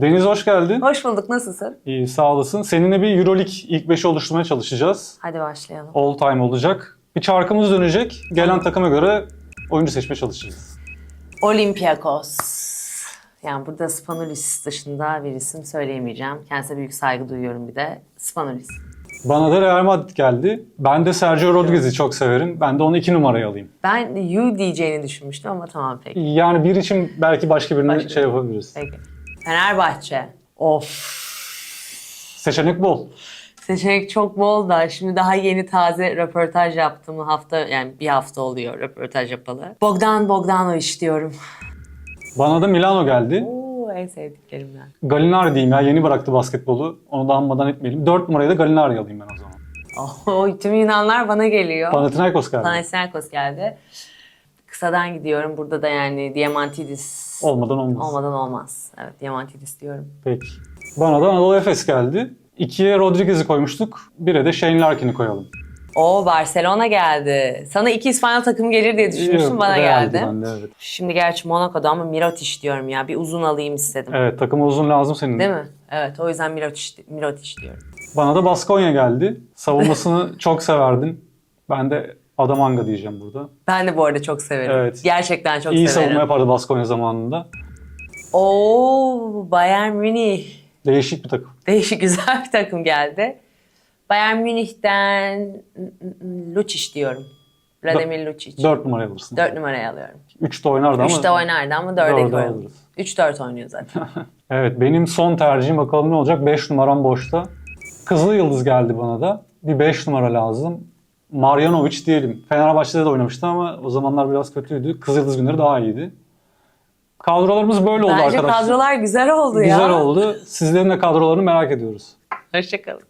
Deniz hoş geldin. Hoş bulduk. Nasılsın? İyi sağ olasın. Seninle bir Euroleague ilk 5'i oluşturmaya çalışacağız. Hadi başlayalım. All time olacak. Bir çarkımız dönecek. Gelen takıma göre oyuncu seçmeye çalışacağız. Olympiakos. Yani burada Spanulis dışında bir isim söyleyemeyeceğim. Kendisine büyük saygı duyuyorum bir de. Spanulis. Bana da Real Madrid geldi. Ben de Sergio Rodriguez'i çok severim. Ben de onu 2 numaraya alayım. Ben You diyeceğini düşünmüştüm ama tamam peki. Yani bir için belki başka birini Başka şey yapabiliriz. Peki. Fenerbahçe. Of. Seçenek bol. Seçenek çok bol da şimdi daha yeni taze röportaj yaptım. Hafta yani bir hafta oluyor röportaj yapalı. Bogdan Bogdanovic diyorum. Bana da Milano geldi. Oo en sevdiklerimden. Galinari diyeyim ya. Yeni bıraktı basketbolu. Onu da anmadan etmeyelim. 4 numaraya da Galinari alayım ben o zaman. Oh, tüm Yunanlar bana geliyor. Panathinaikos geldi. Panathinaikos geldi. Kısadan gidiyorum. Burada da yani Diamantidis Olmadan olmaz. olmadan olmaz. Evet Diamantidis diyorum. Peki. Bana da Anadolu Efes geldi. İkiye Rodriguez'i koymuştuk. Bire de Shane Larkin'i koyalım. O Barcelona geldi. Sana iki İspanyol takım gelir diye düşünmüştüm. Yok, Bana Real'di geldi. bende, evet. Şimdi gerçi Monaco'da ama Mirotic diyorum ya. Bir uzun alayım istedim. Evet takıma uzun lazım senin. Değil mi? Evet o yüzden Mirotic, Mirotic diyorum. Bana da Baskonya geldi. Savunmasını çok severdin. Ben de Adamanga diyeceğim burada. Ben de bu arada çok severim. Evet. Gerçekten çok İyi severim. savunma yapardı Baskonya zamanında. Oo Bayern Münih. Değişik bir takım. Değişik güzel bir takım geldi. Bayern Münih'ten Lucic diyorum. Vladimir Lucic. 4 numaraya alırsın. 4 numaraya alıyorum. 3'te oynardı ama. 3'te oynardı ama 4'e Dörde koyalım. alırız. 3-4 oynuyor zaten. Evet benim son tercihim bakalım ne olacak. 5 numaram boşta. Kızıl Yıldız geldi bana da. Bir 5 numara lazım. Marjanovic diyelim. Fenerbahçe'de de oynamıştı ama o zamanlar biraz kötüydü. Kızıl Yıldız günleri daha iyiydi. Kadrolarımız böyle oldu Bence arkadaşlar. kadrolar güzel oldu ya. Güzel oldu. Sizlerin de kadrolarını merak ediyoruz. Hoşçakalın.